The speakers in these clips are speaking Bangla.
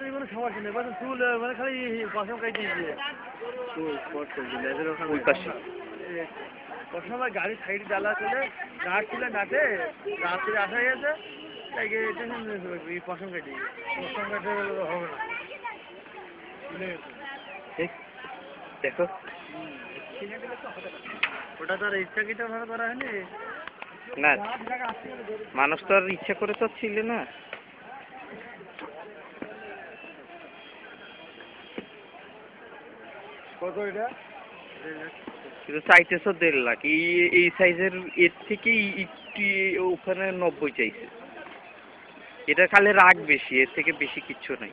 তো কোনো সমস্যা নেই মানে চুল মানে খালি ওই পাশে। গাড়ি সাইড ডালা চলে নাট ছিল নাটে রাত্রে আসা গেছে তাই গিয়ে টেনশন এই পশম কাটি পশম কাটে হবে না। ভুলে গেছে। এই, দেখো। ওটা তো আর ইচ্ছাকৃত ভাবে করা হয়নি। না মানুষ তো আর ইচ্ছা করে তো ছিল না। কত এটা? কিন্তু চাইতেছো দেড় লাখ। এই এই সাইজের এর থেকে একটু ওখানে নব্বই চাইছে। এটা খালি রাগ বেশি এর থেকে বেশি কিচ্ছু নাই।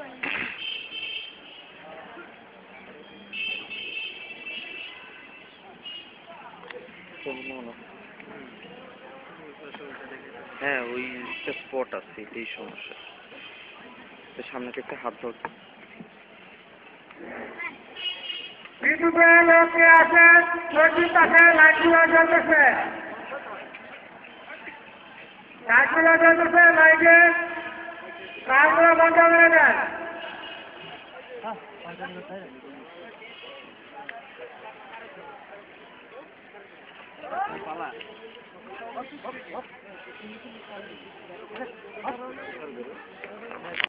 নাই হ্যাঁ ওই একটা স্পট আছে এটাই সমস্যা। তো সামনে থেকে হাত ধর। ইউটিউবে লোকে আছে নদীর পাশে লাইটগুলো জ্বলতেছে। লাইটগুলো জ্বলতেছে লাইটে কারগুলো বন্ধ করে দেন Falar. Hop, hop, hop.